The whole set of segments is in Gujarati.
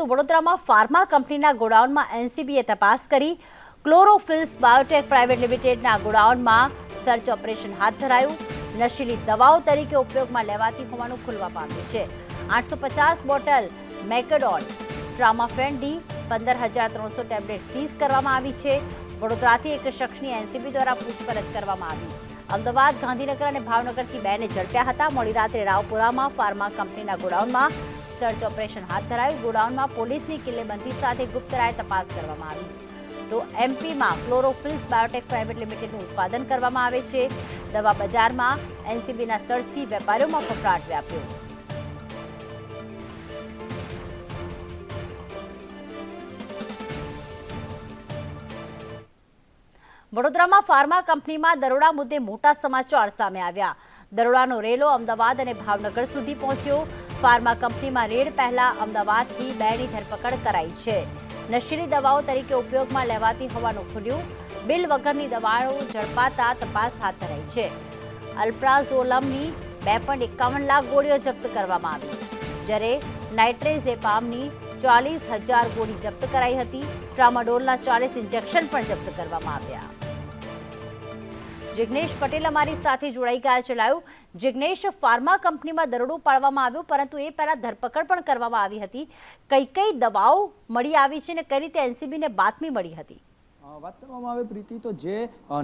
તો વડોદરામાં ફાર્મા કંપનીના ગોડાઉનમાં એનસીબીએ તપાસ કરી. ક્લોરોફિલ્સ બાયોટેક પ્રાઇવેટ લિમિટેડના ગોડાઉનમાં સર્ચ ઓપરેશન હાથ ધરાયું. નશીલી દવાઓ તરીકે ઉપયોગમાં લેવાતી હોવાનું ખુલવા પામ્યું છે. આઠસો પચાસ બોટલ મેકેડોન, ટ્રામાફેન-ડી પંદર હજાર ત્રણસો ટેબ્લેટ સીઝ કરવામાં આવી છે. વડોદરાથી એક શખ્સની એનસીબી દ્વારા પૂછપરછ કરવામાં આવી. અમદાવાદ, ગાંધીનગર અને ભાવનગરથી બેને ઝડપ્યા હતા. મોડી રાત્રે રાવપુરામાં ફાર્મા કંપનીના ગોડાઉનમાં સર્ચ ઓપરેશન હાથ ધરાયું. ગોડાઉનમાં પોલીસની કિલ્લેબંધી સાથે ગુપ્તરાય તપાસ કરવામાં આવી. તો એમપીમાં ક્લોરોફિલ્સ બાયોટેક પ્રાઇવેટ લિમિટેડનું ઉત્પાદન કરવામાં આવે છે. દવા બજારમાં એનસીબીના સર્ચથી વેપારીઓમાં ફફડાટ વ્યાપ્યો. વડોદરામાં ફાર્મા કંપનીમાં દરોડા મુદ્દે મોટા સમાચાર સામે આવ્યા. દરોડાનો રેલો અમદાવાદ અને ભાવનગર સુધી પહોંચ્યો. ફાર્મા કંપનીમાં રેડ પહેલા અમદાવાદથી બેની ધરપકડ કરાઈ છે. નશીલી દવાઓ તરીકે ઉપયોગમાં લેવાતી હોવાનું ખુલ્યું. બિલ વગરની દવાઓ ઝડપાતા તપાસ હાથ ધરાઈ છે. અલ્પ્રાઝોલમની બે પોઈન્ટ એકાવન લાખ ગોળીઓ જપ્ત કરવામાં આવી. જ્યારે નાઇટ્રેઝેપામની ચાલીસ હજાર ગોળી જપ્ત કરાઈ હતી. ટ્રામાડોલના ચાલીસ ઇન્જેક્શન પણ જપ્ત કરવામાં આવ્યા. જિગ્નેશ પટેલ અમારી સાથે જોડાઈ ગયા છે લાઈવ જિગ્નેશ ફાર્મા કંપનીમાં દરોડો પાડવામાં આવ્યો, પરંતુ એ પહેલા ધરપકડ પણ કરવામાં આવી હતી. કઈ કઈ દવાઓ મળી આવી છે અને કઈ રીતે એનસીબીને બાતમી મળી હતી? વાત કરવામાં આવે પ્રીતિ, તો જે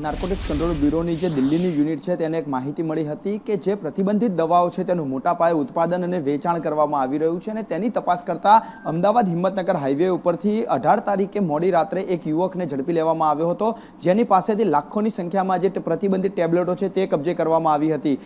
નાર્કોટિક્સ કંટ્રોલ બ્યુરોની જે દિલ્હીની યુનિટ છે તેને એક માહિતી મળી હતી કે જે પ્રતિબંધિત દવાઓ છે તેનું મોટા પાયે ઉત્પાદન અને વેચાણ કરવામાં આવી રહ્યું છે અને તેની તપાસ કરતા અમદાવાદ હિંમતનગર હાઈવે ઉપરથી અઢાર તારીખે મોડી રાત્રે એક યુવકને ઝડપી લેવામાં આવ્યો હતો. જેની પાસેથી લાખોની સંખ્યામાં જે પ્રતિબંધિત ટેબ્લેટો છે તે કબજે કરવામાં આવી હતી.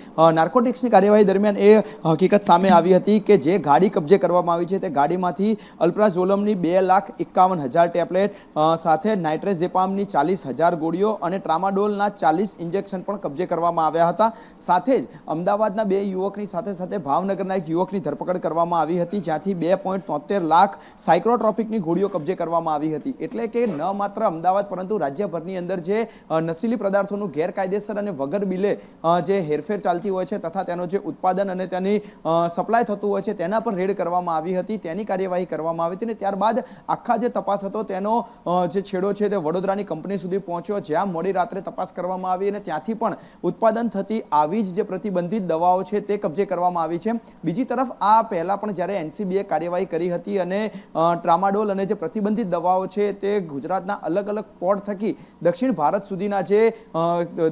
નાર્કોટિક્સની કાર્યવાહી દરમિયાન એ હકીકત સામે આવી હતી કે જે ગાડી કબજે કરવામાં આવી છે તે ગાડીમાંથી અલ્પ્રાઝોલમની બે લાખ એકાવન હજાર ટેબ્લેટ સાથે સાથે નાઇટ્રેઝેપામની ચાલીસ હજાર ગોળીઓ અને ટ્રામાડોલના ચાલીસ ઇન્જેક્શન પણ કબજે કરવામાં આવ્યા હતા. સાથે જ અમદાવાદના બે યુવકની સાથે સાથે ભાવનગરના એક યુવકની ધરપકડ કરવામાં આવી હતી, જ્યાંથી બે પોઈન્ટ તોતેર લાખ સાયક્રોટ્રોપિકની ગોળીઓ કબજે કરવામાં આવી હતી. એટલે કે ન માત્ર અમદાવાદ, પરંતુ રાજ્યભરની અંદર જે નશીલી પદાર્થોનું ગેરકાયદેસર અને વગર બિલે જે હેરફેર ચાલતી હોય છે તથા તેનો જે ઉત્પાદન અને તેની સપ્લાય થતું હોય છે તેના પર રેડ કરવામાં આવી હતી. તેની કાર્યવાહી કરવામાં આવી હતી અને ત્યારબાદ આખા જે તપાસ હતો તેનો જે છેડો છે તે વડોદરાની કંપની સુધી પહોંચ્યો, જ્યાં મોડી રાત્રે તપાસ કરવામાં આવી અને ત્યાંથી પણ ઉત્પાદન થતી આવી જ જે પ્રતિબંધિત દવાઓ છે તે કબજે કરવામાં આવી છે. બીજી તરફ, આ પહેલાં પણ જ્યારે એનસીબીએ કાર્યવાહી કરી હતી અને ટ્રામાડોલ અને જે પ્રતિબંધિત દવાઓ છે તે ગુજરાતના અલગ અલગ પોર્ટ થકી દક્ષિણ ભારત સુધીના જે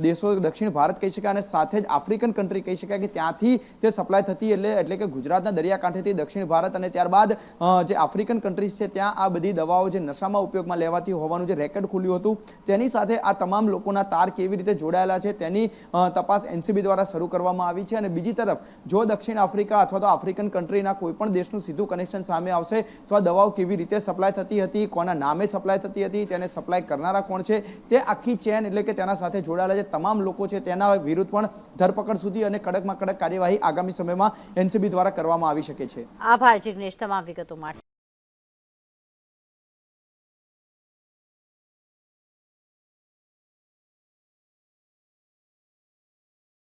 દેશો દક્ષિણ ભારત કહી શકાય અને સાથે જ આફ્રિકન કન્ટ્રી કહી શકાય કે ત્યાંથી તે સપ્લાય થતી એટલે એટલે કે ગુજરાતના દરિયાકાંઠેથી દક્ષિણ ભારત અને ત્યારબાદ જે આફ્રિકન કન્ટ્રીઝ છે ત્યાં આ બધી દવાઓ જે નશામાં ઉપયોગમાં લેવાતી હોવાનું જે રેકેટ ખુલ્યું હતું. તેની સાથે આ તમામ લોકોના તાર કેવી રીતે જોડાયેલા છે તેની તપાસ એનસીબી દ્વારા શરૂ કરવામાં આવી છે અને બીજી તરફ, જો દક્ષિણ આફ્રિકા અથવા તો આફ્રિકન કન્ટ્રીના કોઈપણ દેશનું સીધું કનેક્શન સામે આવશે, તો આ દવાઓ કેવી રીતે સપ્લાય થતી હતી, કોના નામે સપ્લાય થતી હતી, તેને સપ્લાય કરનારા કોણ છે, તે આખી ચેન એટલે કે તેના સાથે જોડાયેલા જે તમામ લોકો છે તેના વિરુદ્ધ પણ ધરપકડ સુધી અને કડકમાં કડક કાર્યવાહી આગામી સમયમાં એનસીબી દ્વારા કરવામાં આવી શકે છે. આભાર જિગ્નેશ, તમામ વિગતો માટે.